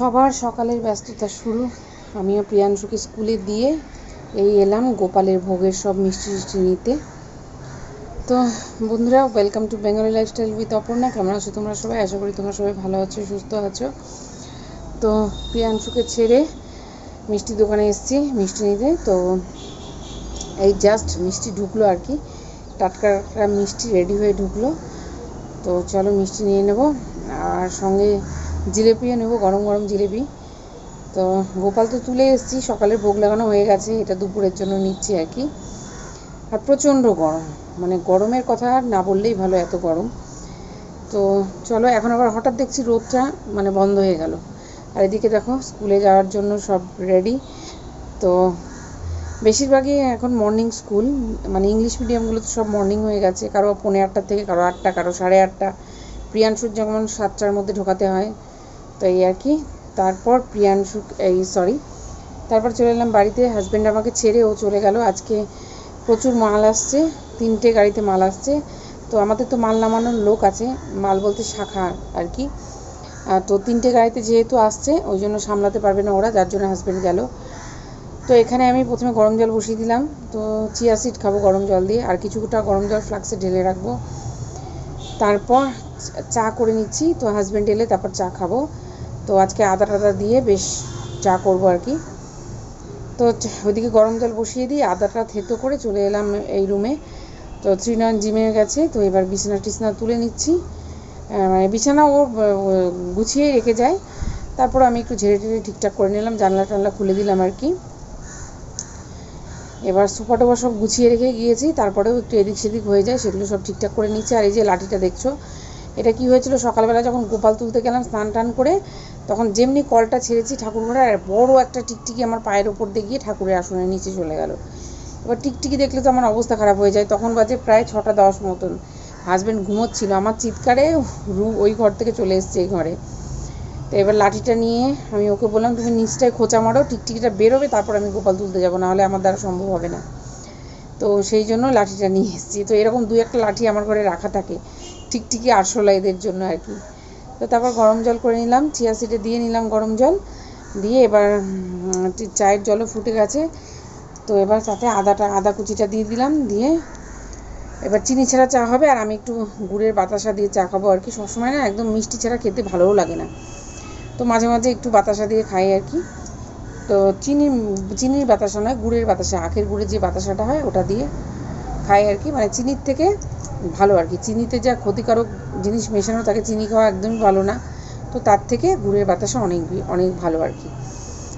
সবার সকালের ব্যস্ততা শুরু। আমিও প্রিয়াংশুকে স্কুলে দিয়ে এই এলাম গোপালের ভোগের সব মিষ্টি মিষ্টি নিতে। তো বন্ধুরা welcome to Bengali lifestyle with Aparna. কেমন আছো তোমরা সবাই? আশা করি তোমরা সবাই ভালো আছো, সুস্থ আছো। তো প্রিয়াংশুকে ছেড়ে মিষ্টি দোকানে এসেছি, মিষ্টি নিতে। তো এই জাস্ট মিষ্টি ঢুকলো আর কি। টাটকা মিষ্টি রেডি হয়ে ঢুকলো। তো চলো মিষ্টি নিয়ে নেব। আর সঙ্গে জিলেপিও নেব, গরম গরম জিলেপি। তো গোপাল তো তুলে এসেছি, সকালের ভোগ লাগানো হয়ে গেছে, এটা দুপুরের জন্য নিচ্ছি আর কি। আর প্রচণ্ড গরম মানে গরমের কথা না বললেই ভালো এত গরম। তো চলো, এখন আবার হঠাৎ দেখছি রোদটা মানে বন্ধ হয়ে গেল। আর এদিকে দেখো, স্কুলে যাওয়ার জন্য সব রেডি তো বেশিরভাগই এখন মর্নিং স্কুল মানে ইংলিশ মিডিয়ামগুলো তো সব মর্নিং হয়ে গেছে। কারও পৌনে আটটা থেকে কারও আটটা, কারও সাড়ে আটটা। প্রিয়াংশুর যেমন সাতটার মধ্যে ঢোকাতে হয় তো এই আর কি। তারপর প্রিয়াংশু, এই সরি তারপর চলে এলাম বাড়িতে। হাজব্যান্ড আমাকে ছেড়ে ও চলে গেল। আজকে প্রচুর মাল আসছে, তিনটে গাড়িতে মাল আসছে। তো আমাদের তো মাল নামানোর লোক আছে, মাল বলতে শাখা আর কি। তো তিনটে গাড়িতে যেহেতু আসছে, ওই জন্য সামলাতে পারবে না ওরা, যার জন্য হাজব্যান্ড গেল। তো এখানে আমি প্রথমে গরম জল বসিয়ে দিলাম। তো চিয়া সিড খাব গরম জল দিয়ে, আর কিছুটা গরম জল ফ্লাক্সে ঢেলে রাখব। তারপর চা করে নিচ্ছি। তো হাজব্যান্ড এলে তারপর চা খাব। তো আজকে আদা টাদা দিয়ে বেশ চা করব আর কি। তো ওইদিকে গরম জল বসিয়ে দিয়ে আদাটা থেতো করে চলে এলাম এই রুমে তো ত্রিনয়ন জিমে গেছে, তো এবার বিছানা টিছানা তুলে নিচ্ছি। মানে বিছানা ও, গুছিয়ে রেখে যায়। তারপর আমি একটু ঝেড়ে টেড়ে ঠিকঠাক করে নিলাম, জানলা টানলা খুলে দিলাম আর কি। এবার সোফা টোফা সব গুছিয়ে রেখে গিয়েছি, তারপরেও একটু এদিক সেদিক হয়ে যায়, সেগুলো সব ঠিকঠাক করে নিচ্ছি। আর এই যে লাঠিটা দেখছ এটা কি হয়েছিল? সকালবেলা যখন গোপাল তুলতে গেলাম, স্নান টান করে, তখন যেমনি কলটা ছেড়েছি ঠাকুর ঘরে আর বড় একটা টিকটিকি আমার পায়ের ওপর দিয়ে গিয়ে ঠাকুরের আসনের নিচে চলে গেল। এবার টিকটিকি দেখলে তো আমার অবস্থা খারাপ হয়ে যায়। তখন বাজে প্রায় ছটা দশ মতন। হাজব্যান্ড ঘুমোচ্ছিল। আমার চিৎকারে রু- ওই ঘর থেকে চলে এসছে এই ঘরে। তো এবার লাঠিটা নিয়ে আমি ওকে বললাম, তুমি নিচটায় খোঁচা মারো, টিকটিকিটা বেরোবে, তারপর আমি গোপাল তুলতে যাব, নাহলে আমার দ্বারা সম্ভব হবে না। তো সেই জন্য লাঠিটা নিয়ে এসেছি। তো এরকম দু একটা লাঠি আমার ঘরে রাখা থাকে। টিকটিকি আরশোলা এদের জন্য আর কি। তো তারপর গরম জল করে নিলাম, চিয়া সিটে দিয়ে নিলাম গরম জল। দিয়ে এবার চায়ের জলও ফুটে গেছে। তো এবার তাতে আদাটা, আদা কুচিটা দিয়ে দিলাম, দিয়ে এবার চিনি ছাড়া চা হবে আর আমি একটু গুড়ের বাতাসা দিয়ে চা খাব আর কি। সবসময় না একদম মিষ্টি ছাড়া খেতে ভালোও লাগে না। তো মাঝে মাঝে একটু বাতাসা দিয়ে খাই আর কি। তো চিনি, চিনির বাতাসা নয়, গুড়ের বাতাসা, আখের গুড়ের যে বাতাসাটা হয় ওটা দিয়ে খাই আর কি। মানে চিনির থেকে ভালো আর কি। চিনিতে যা ক্ষতিকারক জিনিস মেশানো, তাকে চিনি খাওয়া একদমই ভালো না। তো তার থেকে গুড়ের বাতাসা অনেক অনেক ভালো আর কি।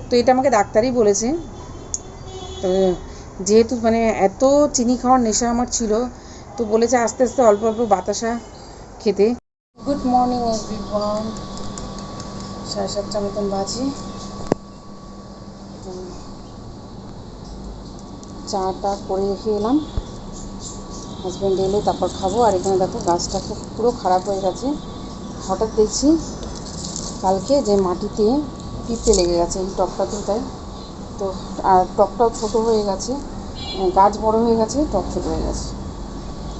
তো এটা আমাকে ডাক্তারই বলেছে। তো যেহেতু মানে এত চিনি খাওয়ার নেশা আমার ছিল, তো বলেছে আস্তে আস্তে অল্প অল্প বাতাসা খেতে। গুড মর্নিং এভরিওয়ান সাড়ে সাতটা মতন বাজে। চাটা করে রেখে এলাম। হাজব্যান্ড এলে, তারপর খাব। আর এখানে দেখো, গাছটা খুব পুরো খারাপ হয়ে গেছে। হঠাৎ দেখছি কালকে যে মাটিতে পিঁপড়ে লেগে গেছে, এই টবটাতেও তাই। তো, আর টবটাও ছোটো হয়ে গেছে। মানে গাছ বড় হয়ে গেছে টব ছোট হয়ে গেছে।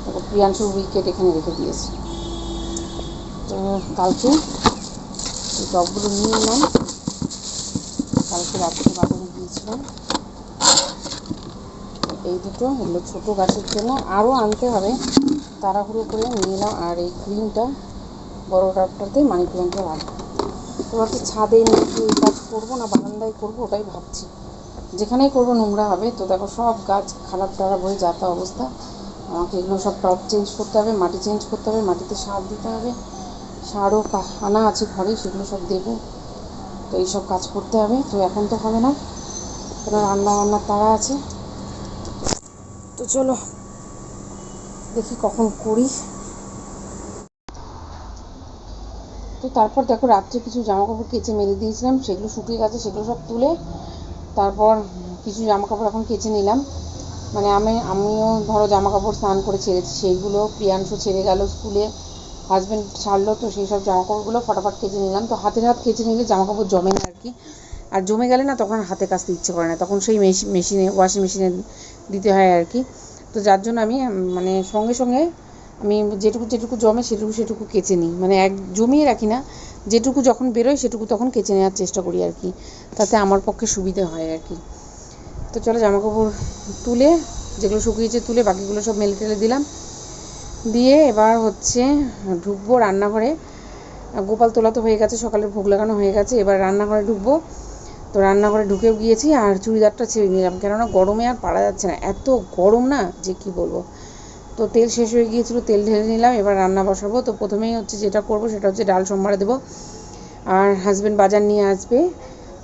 তারপর প্রিয়াংশুর উইকেট এখানে রেখে দিয়েছে। তো, কালকে এই টবগুলো নিয়ে এলাম। কালকে রাত্রে বাজারে গিয়েছিলাম। এই দুটো এগুলো ছোটো গাছের জন্য। আরও আনতে হবে। তাড়াহুড়ো করে নিয়ে এলাম আর এই গ্রিনটা বড় ডাবটাতে মানি প্ল্যান্টটা রাখব। তো ছাদে নিয়ে এই কাজ করব না, বারান্দায় করব, ওটাই ভাবছি। যেখানেই করব নোংরা হবে। তো দেখো সব গাছ খারাপ টারাপ হয়ে যাতা অবস্থা। আমাকে এগুলো সব টপ চেঞ্জ করতে হবে, মাটি চেঞ্জ করতে হবে, মাটিতে সার দিতে হবে। সারও আনা আছে ঘরে, সেগুলো সব দেবো। তো এইসব কাজ করতে হবে। তো এখন তো হবে না। কেন রান্না বান্নার তারা আছে। তো চলো, দেখি কখন করি। তো তারপর দেখো রাত্রে কিছু জামা কাপড় কেচে মেরে দিয়েছিলাম, সেগুলো শুকিয়ে গেছে, সেগুলো সব তুলে তারপর কিছু জামা কাপড় এখন কেচে নিলাম। মানে আমি, আমিও ধরো জামা কাপড় স্নান করে ছেড়েছি, সেইগুলো প্রিয়াংশু ছেড়ে গেল স্কুলে হাজব্যান্ড ছাড়লো, তো সেই সব জামা কাপড়গুলো ফটাফট কেচে নিলাম। তো হাতের হাত কেচে নিলে জামা কাপড় জমে না আর কি। আর জমে গেলে না তখন হাতে কাচতে ইচ্ছে করে না। তখন সেই মেশিন ওয়াশিং মেশিনে দিতে হয় আর কি। তো যার জন্য আমি মানে সঙ্গে সঙ্গে আমি যেটুকু যেটুকু জমে সেটুকু সেটুকু কেচে নিই। মানে এক, জমিয়ে রাখি না, যেটুকু যখন বেরোয় সেটুকু তখন কেচে নেওয়ার চেষ্টা করি আর কি। তাতে আমার পক্ষে সুবিধে হয় আর কি। তো চলো জামা কাপড় তুলে, যেগুলো শুকিয়েছে তুলে বাকিগুলো সব মেলে টেলে দিলাম। দিয়ে এবার হচ্ছে ঢুকবো রান্নাঘরে। গোপাল তোলা তো হয়ে গেছে সকালের ভোগ লাগানো হয়ে গেছে। এবার রান্নাঘরে ঢুকবো। তো রান্নাঘরে ঢুকেও গিয়েছি আর চুড়িদারটা ছেড়ে নিলাম। কেননা গরমে আর পারা যাচ্ছে না। এত গরম না যে কি বলব। তো তেল শেষ হয়ে গিয়েছিল, তেল ঢেলে নিলাম, এবার রান্না বসাবো। তো প্রথমেই হচ্ছে যেটা করব সেটা হচ্ছে ডাল সোমবারে দেবো। আর হাজব্যান্ড বাজার নিয়ে আসবে।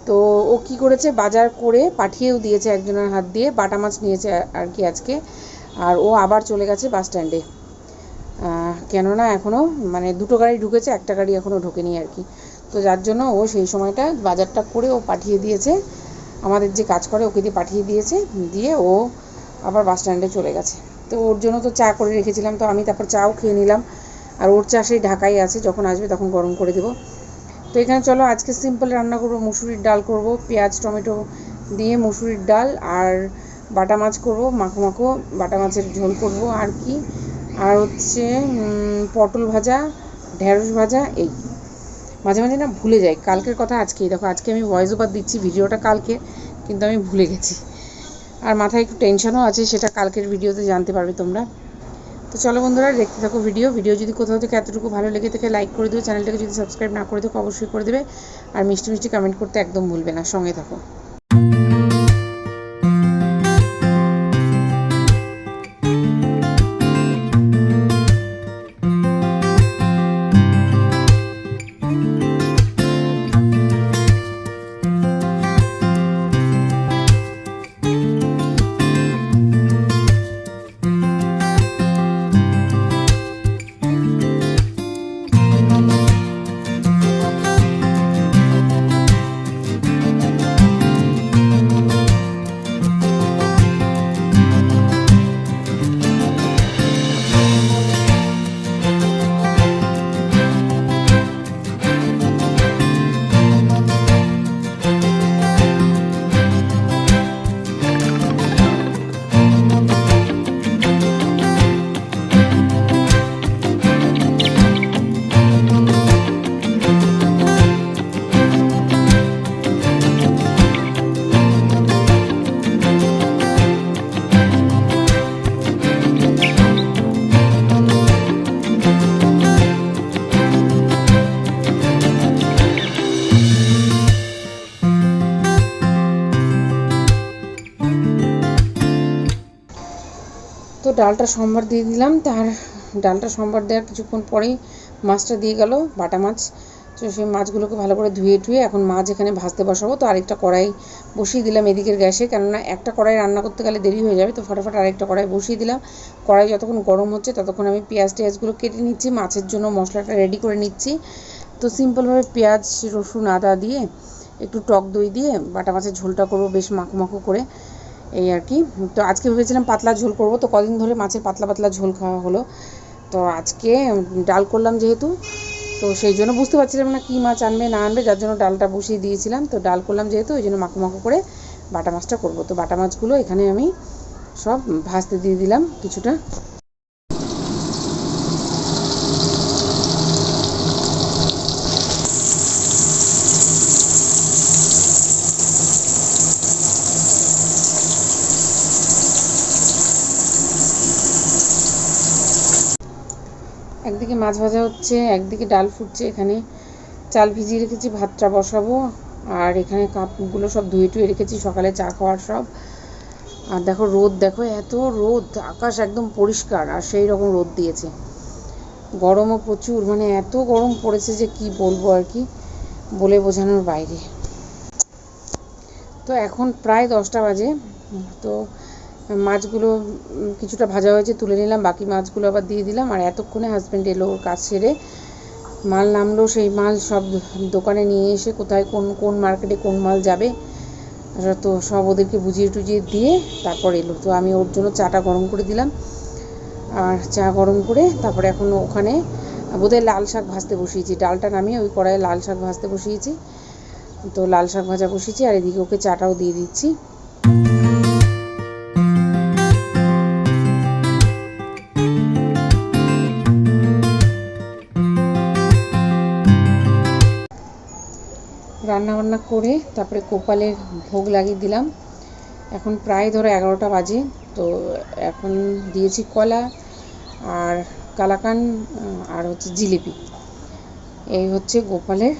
তো ও কি করেছে? বাজার করে পাঠিয়েও দিয়েছে একজনের হাত দিয়ে। বাটা মাছ নিয়েছে আর কি আজকে। আর ও আবার চলে গেছে বাস স্ট্যান্ডে। কেননা এখনও মানে দুটো গাড়ি ঢুকেছে, একটা গাড়ি এখনও ঢোকেনি আর কি। তো যার জন্য ও সেই সময়টা বাজারটা করে ও পাঠিয়ে দিয়েছে। আমাদের যে কাজ করে ওকে দিয়ে পাঠিয়ে দিয়েছে, দিয়ে ও আবার বাস স্ট্যান্ডে চলে গেছে। তো ওর জন্য তো চা করে রেখেছিলাম, তো আমি তারপর চাও খেয়ে নিলাম। আর ওর চা সেই ঢাকাই আছে, যখন আসবে তখন গরম করে দেবো। তো এখানে চলো, আজকে সিম্পল রান্না করব, মুসুরির ডাল করব, পেঁয়াজ, টমেটো দিয়ে মুসুরির ডাল আর বাটা মাছ করব, মাখো মাখো বাটা মাছের ঝোল করব। আর কি? আর হচ্ছে পটল ভাজা, ঢেঁড়স ভাজা, এই। মাঝে মাঝে না ভুলে যাই। কালকের কথা আজকেই। দেখো, আজকে আমি ভয়েস ওভার দিচ্ছি ভিডিওটা কালকে, কিন্তু আমি ভুলে গেছি। আর মাথায় একটু টেনশনও আছে, সেটা কালকের ভিডিওতে জানতে পারবে তোমরা। তো চলো বন্ধুরা, দেখতে থাকো ভিডিও ভিডিও যদি কোথাও থেকে এতটুকু ভালো লেগে থাকে লাইক করে দেবে চ্যানেলটাকে যদি সাবস্ক্রাইব না করে থাকো, অবশ্যই করে দেবে। আর মিষ্টি মিষ্টি কমেন্ট করতে একদম ভুলবে না। সঙ্গে থাকো। ডালটা সম্বার দিয়ে দিলাম, তার ডালটা সম্বার দেওয়ার কিছুক্ষণ পরেই মাছটা দিয়ে গেল বাটা মাছ। তো সেই মাছগুলোকে ভালো করে ধুয়ে টুয়ে এখন মাছ এখানে ভাজতে বসাবো। তো আরেকটা কড়াই বসিয়ে দিলাম এদিকের গ্যাসে, কেননা একটা কড়াই রান্না করতে গেলে দেরি হয়ে যাবে। তো ফটাফট আরেকটা কড়াই বসিয়ে দিলাম। কড়াই যতক্ষণ গরম হচ্ছে ততক্ষণ আমি পেঁয়াজ টেয়াজগুলো কেটে নিচ্ছি, মাছের জন্য মশলাটা রেডি করে নিচ্ছি। তো সিম্পলভাবে পেঁয়াজ, রসুন, আদা দিয়ে একটু টক দই দিয়ে বাটা মাছের ঝোলটা করব বেশ মাখো মাখো করে। এই আর কি। তো আজকে ভেবেছিলাম পাতলা ঝোল করব, তো কদিন ধরে মাছের পাতলা পাতলা ঝোল খাওয়া হলো। তো আজকে ডাল করলাম যেহেতু, তো সেই জন্য বুঝতে পারছিলাম না কী মাছ আনবে, না আনবে, যার জন্য ডালটা বসিয়ে দিয়েছিলাম। তো ডাল করলাম যেহেতু, ওই জন্য মাখো মাখো করে বাটা মাছটা করব। তো বাটা মাছগুলো এখানে আমি সব ভাজতে দিয়ে দিলাম কিছুটা। একদিকে মাছ ভাজা হচ্ছে, একদিকে ডাল ফুটছে, এখানে চাল ভিজিয়ে রেখেছি, ভাতটা বসাবো। আর এখানে কাপগুলো সব ধুয়ে টুয়ে রেখেছি, সকালে চা খাওয়ার সব। আর দেখো রোদ, দেখো এত রোদ, আকাশ একদম পরিষ্কার, আর সেই রকম রোদ দিয়েছে। গরমও প্রচুর মানে এত গরম পড়েছে যে কি বলব আর কি, বলে বোঝানোর বাইরে। তো এখন প্রায় দশটা বাজে, তো মাছগুলো কিছুটা ভাজা হয়েছে, তুলে নিলাম, বাকি মাছগুলো আবার দিয়ে দিলাম। আর এতক্ষণে হাজব্যান্ড এলো ওর কাজ সেরে। মাল নামলো, সেই মাল সব দোকানে নিয়ে এসে কোথায়, কোন কোন মার্কেটে কোন মাল যাবে তো সব ওদেরকে বুঝিয়ে টুজিয়ে দিয়ে তারপর এলো। তো আমি ওর জন্য চাটা গরম করে দিলাম। আর চা গরম করে তারপরে এখন ওখানে বোধহয় লাল শাক ভাজতে বসিয়েছি। ডালটা নামিয়ে ওই কড়াইয়ে লাল শাক ভাজতে বসিয়েছি। তো লাল শাক ভাজা বসিয়েছি আর এদিকে ওকে চাটাও দিয়ে দিচ্ছি। রান্না করে তারপরে কোপালের ভোগ লাগিয়ে দিলাম। এখন প্রায় ধরো এগারোটা বাজে, তো এখন দিয়েছি কলা আর কালাকান আর হচ্ছে জিলিপি। এই হচ্ছে গোপালের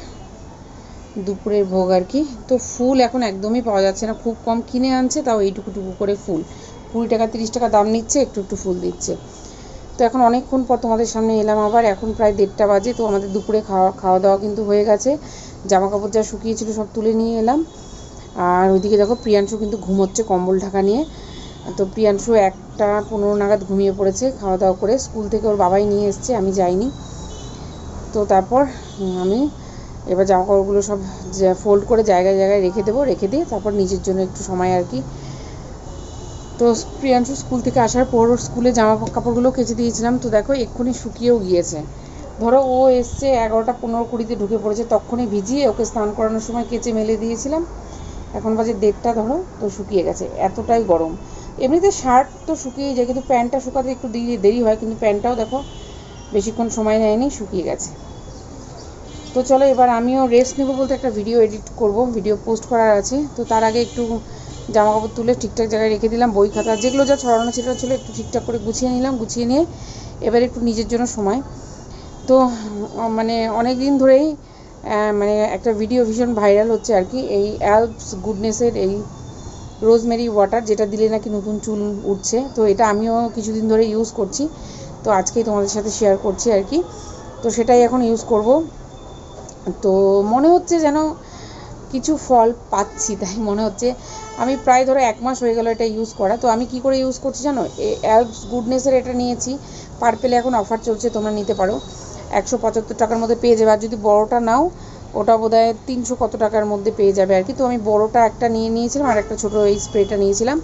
দুপুরের ভোগ আর কি। তো ফুল এখন একদমই পাওয়া যাচ্ছে না, খুব কম কিনে আনছে, তাও এইটুকু টুকু করে ফুল। কুড়ি টাকা, তিরিশ টাকা দাম নিচ্ছে, একটু একটু ফুল দিচ্ছে। তো এখন অনেকক্ষণ পর তোমাদের সামনে এলাম আবার, এখন প্রায় দেড়টা বাজে, তো আমাদের দুপুরে খাওয়া খাওয়া দাওয়া কিন্তু হয়ে গেছে। জামা কাপড় যা শুকিয়েছিল সব তুলে নিয়ে এলাম। আর ওইদিকে দেখো প্রিয়াংশু কিন্তু ঘুমোচ্ছে কম্বল ঢাকা নিয়ে। তো প্রিয়াংশু একটা পনেরো নাগাদ ঘুমিয়ে পড়েছে খাওয়া দাওয়া করে। স্কুল থেকে ওর বাবাই নিয়ে এসছে, আমি যাইনি। তো তারপর আমি এবার জামা কাপড়গুলো সব ফোল্ড করে জায়গায় জায়গায় রেখে দেবো, রেখে দিয়ে তারপর নিজের জন্য একটু সময় আর কি তো প্রিয়াংশু স্কুল থেকে আসার পর ওর স্কুলে জামা কাপড়গুলো কেচে দিয়েছিলাম। তো দেখো, এক্ষুনি শুকিয়েও গিয়েছে। ধরো, ও এসছে এগারোটা পনেরো কুড়িতে ঢুকে পড়েছে। তখনই ভিজিয়ে ওকে স্নান করানোর সময় কেচে মেলে দিয়েছিলাম। এখন বাজে দেড়টা ধরো, তো শুকিয়ে গেছে। এতটাই গরম। এমনিতে শার্ট তো শুকিয়ে যায়, কিন্তু প্যান্টটা শুকাতে একটু দেরি দেরি হয়, কিন্তু প্যান্টটাও দেখো, বেশিক্ষণ সময় নেয়নি, শুকিয়ে গেছে। তো চলো, এবার আমিও রেস্ট নেব বলতে একটা ভিডিও এডিট করব। ভিডিও পোস্ট করার আছে। তো তার আগে একটু জামা কাপড় তুলে ঠিকঠাক জায়গায় রেখে দিলাম, বই খাতা, যেগুলো যা ছড়ানো ছিল ছিল একটু ঠিকঠাক করে গুছিয়ে নিলাম, গুছিয়ে নিয়ে এবার একটু নিজের জন্য সময়। তো মানে অনেক দিন ধরেই মানে একটা ভিডিও ভীষণ ভাইরাল হচ্ছে আর কি, এই অ্যালপস গুডনেসের এই রোজমেরি ওয়াটার যেটা দিলে নাকি নতুন চুল উঠছে। তো এটা আমিও কিছুদিন ধরে ইউজ করছি। তো আজকেই তোমাদের সাথে শেয়ার করছি আর কি। তো সেটাই এখন ইউজ করব। তো মনে হচ্ছে যেন কিছু ফল পাচ্ছি, তাই মনে হচ্ছে। আমি প্রায় ধরো এক মাস হয়ে গেল এটা ইউজ করা। তো আমি কি করে ইউজ করছি জানো? অ্যালপস গুডনেসের এটা নিয়েছি। পার্পেলে এখন অফার চলছে, তোমরা নিতে পারো। একশো পঁচাত্তর টাকার মধ্যে পেয়ে যাবে। আর যদি বড়োটা নাও, ওটা বোধ হয় তিনশো কত টাকার মধ্যে পেয়ে যাবে আর কি। তো আমি বড়োটা একটা নিয়ে নিয়েছিলাম আর একটা ছোটো এই স্প্রেটা নিয়েছিলাম।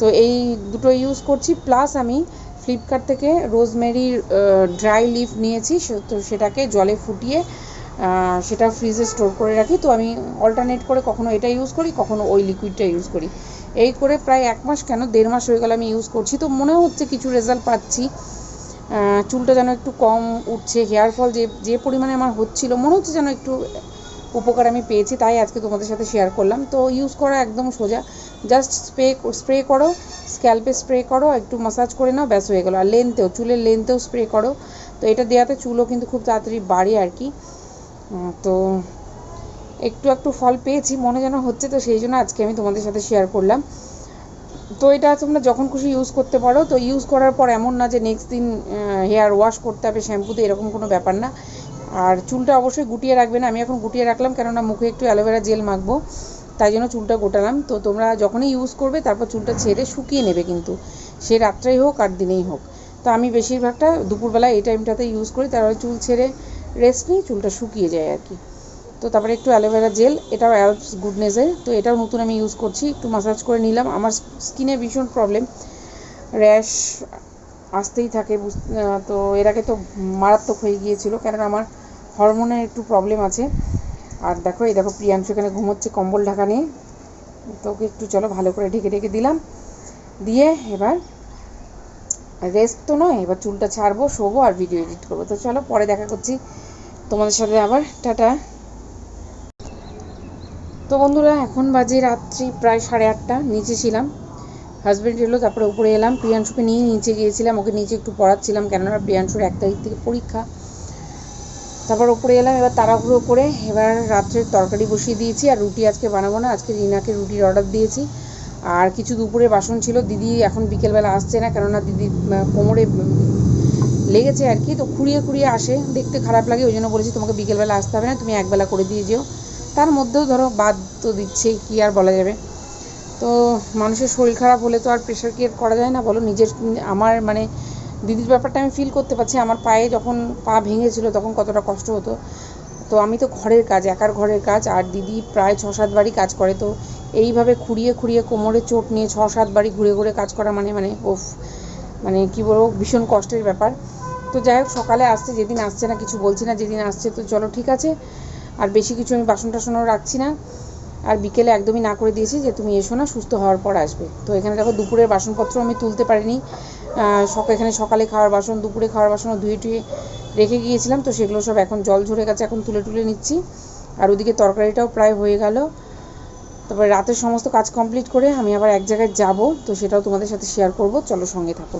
তো এই দুটো ইউজ করছি। প্লাস আমি ফ্লিপকার্ট থেকে রোজমেরির ড্রাই লিফ নিয়েছি। তো সেটাকে জলে ফুটিয়ে সেটা ফ্রিজে স্টোর করে রাখি। তো আমি অল্টারনেট করে কখনো এটা ইউজ করি, কখনো ওই লিকুইডটা ইউজ করি। এই করে প্রায় এক মাস কেন, দেড় মাস হয়ে গেল আমি ইউজ করছি। তো মনে হচ্ছে কিছু রেজাল্ট পাচ্ছি। চুলটা যেন একটু কম উঠছে হেয়ার ফল যে যে পরিমাণে আমার হচ্ছিল, মনে হচ্ছে যেন একটু উপকার আমি পেয়েছি, তাই আজকে তোমাদের সাথে শেয়ার করলাম। তো ইউজ করা একদম সোজা। জাস্ট স্প্রে স্প্রে করো স্ক্যাল্পে স্প্রে করো, একটু মাসাজ করে নাও, ব্যাস হয়ে গেলো। আর লেন্থেও চুলের লেন্থেও স্প্রে করো। তো এটা দেওয়াতে চুলও কিন্তু খুব তাড়াতাড়ি বাড়ে আর কি। তো একটু একটু ফল পেয়েছি, মনে যেন হচ্ছে, তো সেই জন্য আজকে আমি তোমাদের সাথে শেয়ার করলাম। তো এটা তোমরা যখন খুশি ইউজ করতে পারো, তো ইউজ করার পর এমন না যে নেক্সট দিন হেয়ার ওয়াশ করতে হবে শ্যাম্পুতে এরকম কোনো ব্যাপার না। আর চুলটা অবশ্যই গুটিয়ে রাখবে না, আমি এখন গুটিয়ে রাখলাম, কেননা মুখে একটু অ্যালোভেরা জেল মাখবো, তাই জন্য চুলটা গোটালাম। তো তোমরা যখনই ইউজ করবে, তারপর চুলটা ছেড়ে শুকিয়ে নেবে কিন্তু, সে রাত্রেই হোক আর দিনেই হোক। তো আমি বেশিরভাগটা দুপুরবেলা এই টাইমটাতে ইউজ করি, তারপরে চুল ছেড়ে রেস্ট নিই চুলটা শুকিয়ে যায় আর কি। তো তারপরে একটু অ্যালোভেরা জেল এটাও অ্যালপস গুডনেসের তো এটাও নতুন আমি ইউজ করছি, একটু মাসাজ করে নিলাম। আমার স্কিনে ভীষণ প্রবলেম র্যাশ আসতেই থাকে তো এর আগে তো মারাত্মক হয়ে গিয়েছিল কারণ আমার হরমোনের একটু প্রবলেম আছে। আর দেখো, এই দেখো, প্রিয়াংশু এখানে ঘুমোচ্ছে কম্বল ঢাকা নিয়ে। তো ওকে একটু চলো, ভালো করে ঢেকে ঢেকে দিলাম। দিয়ে এবার রেস্ট তো নয়, এবার চুলটা ছাড়বো, শোবো আর ভিডিও এডিট করব। তো চলো পরে দেখা করছি তোমাদের সাথে আবার। টাটা। তো বন্ধুরা, এখন বাজে রাত্রি প্রায় সাড়ে আটটা, নিচে ছিলাম। হাজব্যান্ড এলো, তারপরে উপরে এলাম। প্রিয়াংশুকে নিয়ে নিচে গিয়েছিলাম, ওকে নিচে একটু পড়াচ্ছিলাম, কেননা প্রিয়াংশুর এক তারিখ থেকে পরীক্ষা। তারপর উপরে এলাম, এবার তাড়াহুড়ো করে এবার রাত্রের তরকারি বসিয়ে দিয়েছি, আর রুটি আজকে বানাবো না, আজকে রিনাকে রুটির অর্ডার দিয়েছি। আর কিছু দুপুরে বাসন ছিল, দিদি এখন বিকেলবেলা আসছে না, কেননা দিদি কোমরে লেগেছে আর কি, তো খুঁড়িয়ে খুঁড়িয়ে আসে, দেখতে খারাপ লাগে, ওই জন্য বলেছি তোমাকে বিকেলবেলা আসতে হবে না, তুমি একবেলা করে দিয়ে যেও। তার মধ্যেও ধরো বাদ তো দিচ্ছে কি আর বলা যাবে। তো মানুষের শরীর খারাপ হলে তো আর প্রেশার কেয়ার করা যায় না, বলো, নিজের, আমার মানে দিদির ব্যাপারটা আমি ফিল করতে পারছি, আমার পায়ে যখন পা ভেঙেছিল তখন কতটা কষ্ট হতো। তো আমি তো ঘরের কাজ, একার ঘরের কাজ, আর দিদি প্রায় ছ সাত বাড়ি কাজ করে, তো এইভাবে খুঁড়িয়ে খুঁড়িয়ে কোমরে চোট নিয়ে ছ, সাত বাড়ি ঘুরে ঘুরে কাজ করা মানে মানে ওফ মানে কি বলব, ভীষণ কষ্টের ব্যাপার। তো যাই হোক, সকালে আসছে, যেদিন আসছে না কিছু বলছি না, যেদিন আসছে, তো চলো ঠিক আছে। আর বেশি কিছু আমি বাসন টাসনও রাখছি না। আর বিকেলে একদমই না করে দিয়েছি যে তুমি এসো না, সুস্থ হওয়ার পর আসবে। তো এখানে দেখো দুপুরের বাসনপত্র আমি তুলতে পারিনি। এখানে সকালে খাওয়ার বাসন, দুপুরে খাওয়ার বাসনও ধুয়ে টুয়ে রেখে গিয়েছিলাম। তো সেগুলো সব এখন জল ঝরে গেছে, এখন তুলে তুলে নিচ্ছি। আর ওদিকে তরকারিটাও প্রায় হয়ে গেল। তারপরে রাতের সমস্ত কাজ কমপ্লিট করে আমি আবার এক জায়গায় যাব, তো সেটাও তোমাদের সাথে শেয়ার করব। চলো সঙ্গে থাকো।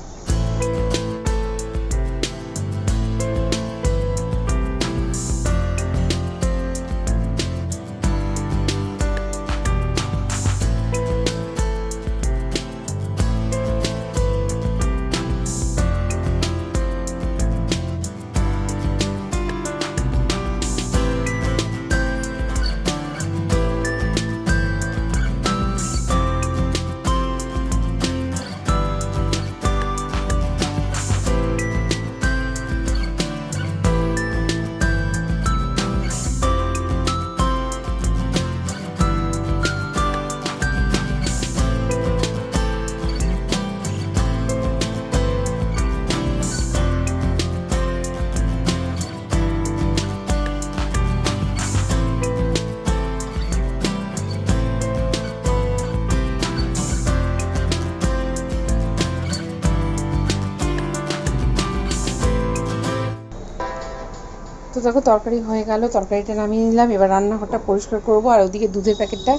দেখো, তরকারি হয়ে গেল, তরকারিটা নামিয়ে নিলাম, এবার রান্নাঘরটা পরিষ্কার করব, আর ওদিকে দুধের প্যাকেটটা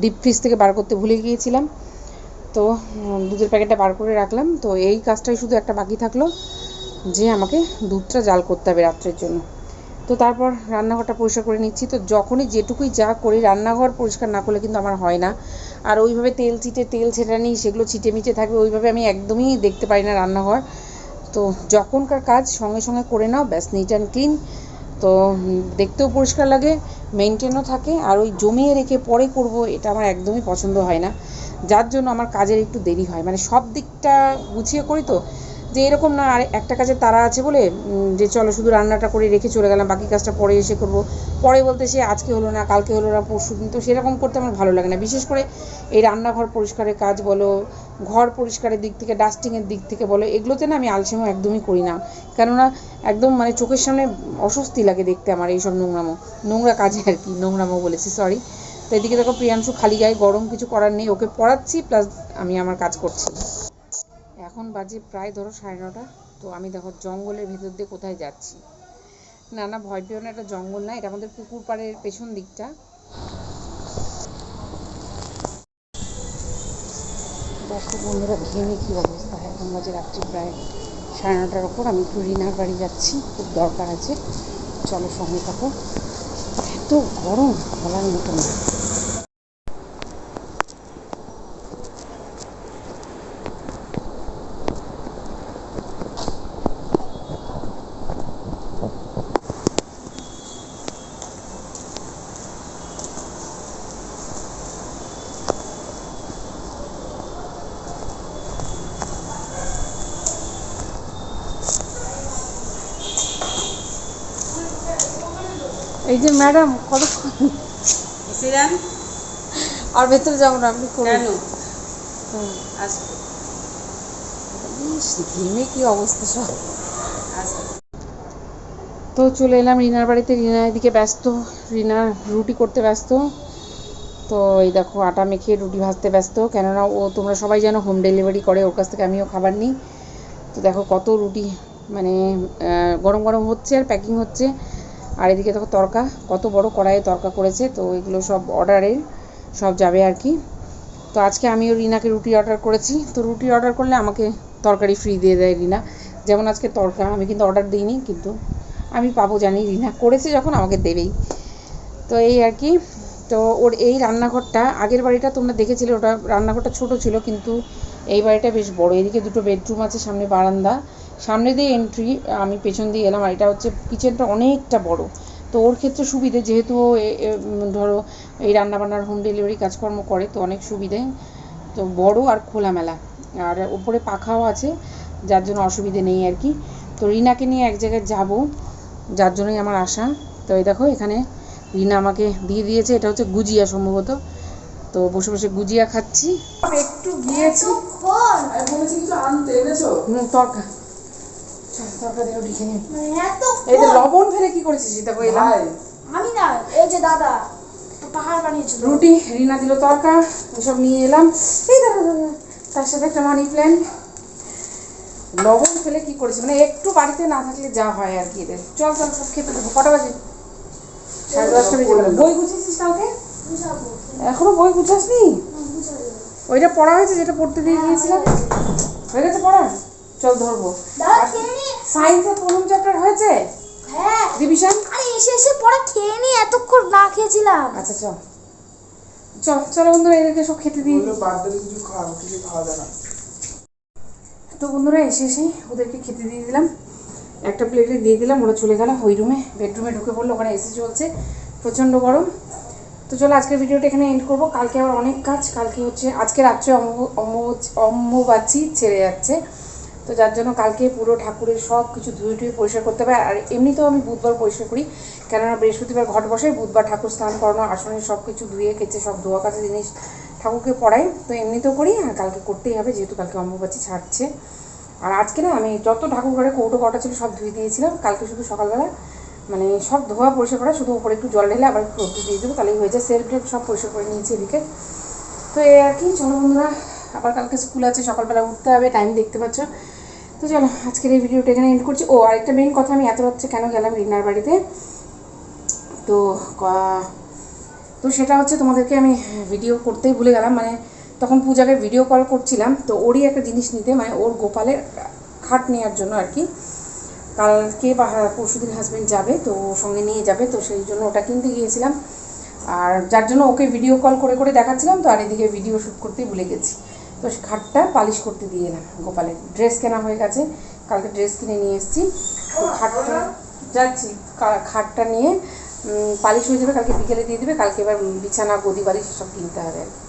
ডিপ ফ্রিজ থেকে বার করতে ভুলে গিয়েছিলাম। তো দুধের প্যাকেটটা বার করে রাখলাম, তো এই কাজটাই শুধু একটা বাকি থাকল, যে আমাকে দুধটা জাল করতে হবে রাত্রের জন্য। তো তারপর রান্নাঘরটা পরিষ্কার করে নিচ্ছি, তো যখনই যেটুকুই যা করি, রান্নাঘর পরিষ্কার না করলে কিন্তু আমার হয় না। আর ওইভাবে তেল চিটে, তেল ছেটানি সেগুলো ছিটে মিটে থাকবে, ওইভাবে আমি একদমই দেখতে পারি না রান্নাঘর। তো যখনকার কাজ, সঙ্গে সঙ্গে করে নাও, ব্যাস নিট অ্যান্ড ক্লিন তো দেখতেও পরিষ্কার লাগে মেনটেনও থাকে, আর ওই জমিয়ে রেখে পরে করব, এটা আমার একদমই পছন্দ হয় না। যার জন্য আমার কাজের একটু দেরি হয়। মানে সব দিকটা গুছিয়ে করি তো যে এরকম না, আর একটা কাজের তারা আছে বলে যে চলো শুধু রান্নাটা করে রেখে চলে গেলাম, বাকি কাজটা পরে এসে করব। পরে বলতে সে আজকে হলো না, কালকে হলো না, পরশু দিন, তো সেরকম করতে আমার ভালো লাগে না। বিশেষ করে এই রান্নাঘর পরিষ্কারের কাজ বলো, ঘর পরিষ্কারের দিক থেকে, ডাস্টিংয়ের দিক থেকে বলো, এগুলোতে না আমি আলসেমো একদমই করি না। কেননা একদম মানে চোখের সামনে অস্বস্তি লাগে দেখতে আমার এইসব নোংরামো। নোংরা কাজে আর কি, নোংরামো বলেছি সরি তো এদিকে দেখো প্রিয়াংশু খালি গায়ে, গরম কিছু করার নেই, ওকে পড়াচ্ছি প্লাস আমি আমার কাজ করছি। এখন বাজে প্রায় ধরো সাড়ে নটা তো আমি দেখো জঙ্গলের ভেতর দিয়ে কোথায় যাচ্ছি। না না, ভয় পেও না, এটা জঙ্গল না, এটা আমাদের পুকুর পাড়ের পেছন দিকটা। দেখো বন্ধুরা, ঘেমে কি অবস্থা? এখন বাজে রাত্রি প্রায় সাড়ে নটার ওপর আমি একটু রিনার বাড়ি যাচ্ছি, খুব দরকার আছে। চলো সঙ্গে থাকো। এত গরম, বলার মতো না। এই যে ম্যাডাম আর ভেতরে যাব না আপনি করুন ঘেমে কি অবস্থা সব। তো চলে এলাম রিনার বাড়িতে। রিনা এদিকে ব্যস্ত। রিনা রুটি করতে ব্যস্ত। তো এই দেখো আটা মেখে রুটি ভাজতে ব্যস্ত। কেননা ও তোমরা সবাই জানো হোম ডেলিভারি করে ওর কাছ থেকে আমিও খাবার নিই। তো দেখো কত রুটি মানে গরম গরম হচ্ছে আর প্যাকিং হচ্ছে। আর এদিকে দেখো তরকা, কত বড় কড়াইয়ে তরকা করেছে, তো এগুলো সব অর্ডারের সব যাবে আর কি। তো আজকে আমিও রিনাকে রুটি অর্ডার করেছি, তো রুটি অর্ডার করলে আমাকে তরকারি ফ্রি দিয়ে দেয় রিনা। যেমন আজকে তরকা, আমি কিন্তু অর্ডার দিইনি, কিন্তু আমি পাবো জানি, রিনা করেছে যখন আমাকে দেবেই। তো এই আর কি, তো ওর এই রান্নাঘরটা, আগের বাড়িটা তোমরা দেখেছিলে, ওটা রান্নাঘরটা ছোট ছিল, কিন্তু এই বাড়িটা বেশ বড়। এদিকে দুটো বেডরুম আছে, সামনে বারান্দা। সামনে দিয়ে এন্ট্রি আমি পেছন দিয়ে এলাম আর এটা হচ্ছে কিচেনটা অনেকটা বড়। তো ওর ক্ষেত্রে সুবিধে যেহেতু ধরো এই রান্নাবান্নার হোম ডেলিভারি কাজকর্ম করে তো অনেক সুবিধে। তো বড় আর খোলামেলা। আর ওপরে পাখাও আছে যার জন্য অসুবিধে নেই আর কি। তো রিনাকে নিয়ে এক জায়গায় যাব যার জন্যই আমার আশা। তো এই দেখো এখানে রিনা আমাকে দিয়ে দিয়েছে এটা হচ্ছে গুজিয়া সম্ভবত। তো বসে বসে গুজিয়া খাচ্ছি। একটু গিয়েছি? তরকা। এই যে লবণ ফেলে কি করেছিস দেখো এলাম। আমি না এই যে দাদা পাহাড় বানিয়েছিল। রুটি রিনা দিল তরকা এসব নিয়ে এলাম। এই তার সাথে একটা মানি প্ল্যান্ট লবণ ফেলে কি করেছি? মানে একটু বাড়িতে না থাকলে যা হয় আর কি এদের। চল চল সব খেতে দেবো। কটা বাজে? সাড়ে দশটা বেজে গেল। বই গুছিয়েছিস বুঝাবো এখনও বই গুছাসনি? ওইটা পড়া হয়েছে যেটা পড়তে দিয়ে গিয়েছিলাম? হয়ে গেছে। পড়া? চল ধরবো। সায়েন্সের প্রথম চ্যাপ্টার হয়েছে? হ্যাঁ। রিভিশন আরে এসে এসে পরে খেয়ে নি এতক্ষণ না খেয়েছিলাম। আচ্ছা চল। চল চলো বন্ধুরা এদেরকে সব খেতে দিয়ে দিই। বার্থডে কিছু খাওয়া কিছু খাওয়া যায় না। তো বন্ধুরা এসে এসেই ওদেরকে খেতে দিয়ে দিলাম। একটা প্লেটে দিয়ে দিলাম ওরা চলে গেল ওই রুমে বেডরুমে ঢুকে পড়ল ওখানে এসি চলছে প্রচণ্ড গরম। তো চলো আজকের ভিডিওটা এখানে এন্ড করব। কালকে আবার অনেক কাজ কালকে হচ্ছে আজকে রাত্রে অম্বু- অম্বু- অম্বুবাচি ছেড়ে যাচ্ছে। তো যার জন্য কালকে পুরো ঠাকুরের সব কিছু ধুয়ে টুয়ে পরিষ্কার করতে হবে। আর এমনিতেও আমি বুধবার পরিষ্কার করি, কেননা বৃহস্পতিবার ঘট বসাই বুধবার ঠাকুর স্নান করানো আসনের সব কিছু ধুয়ে কেচে সব ধোয়া কাছে জিনিস ঠাকুরকে পড়াই। তো এমনিতেও করি, আর কালকে করতেই হবে, যেহেতু কালকে অম্বুবাচি ছাড়ছে। আর আজকে না আমি যত ঠাকুর ঘরে কৌটো কটা ছিল সব ধুয়ে দিয়েছিলাম, কালকে শুধু সকালবেলা। মানে সব ধোয়া পরিষ্কার করা, শুধু উপরে একটু জল ঢেলে আবার একটু রোদ্দুর দিয়ে দেবো, তাহলেই হয়ে যায়। সেলফ সব পরিষ্কার করে নিয়েছি এদিকে। তো এই আর কি, চলো বন্ধুরা, আবার কালকে স্কুল আছে, সকালবেলা উঠতে হবে টাইম দেখতে পাচ্ছ। তো চলো, আজকের এই ভিডিওটা এখানে এন্ড করছি। ও, আরেকটা মেইন কথা, আমি এত রাত্রে কেন গেলাম রিনার বাড়িতে? তো তো সেটা হচ্ছে তোমাদেরকে আমি ভিডিও করতেই ভুলে গেলাম। মানে তখন পূজাকে ভিডিও কল করছিলাম, তো ওরই একটা জিনিস নিতে মানে ওর গোপালের খাট নেওয়ার জন্য আর কি। কালকে বা পরশু দিন হাজব্যান্ড যাবে, তো সঙ্গে নিয়ে যাবে, তো সেই জন্য ওটা কিনতে গিয়েছিলাম। আর যার জন্য ওকে ভিডিও কল করে করে দেখাচ্ছিলাম, তো আর এদিকে ভিডিও শ্যুট করতেই ভুলে গেছি। তো সে খাটটা পালিশ করতে দিয়ে এলাম গোপালের। ড্রেস কেনা হয়ে গেছে কালকে ড্রেস কিনে নিয়ে এসেছি। তো খাটটা যাচ্ছি খাটটা নিয়ে পালিশ হয়ে যাবে কালকে বিকেলে দিয়ে দেবে কালকে এবার বিছানা গদি বালিশ সব কিনতে হবে। আর কি।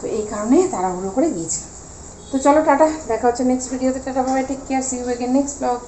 তো এই কারণে তাড়াহুড়ো করে গিয়েছি তো চলো টাটা দেখা হচ্ছে নেক্সট ভিডিওতে tata Babai take care see you again next vlog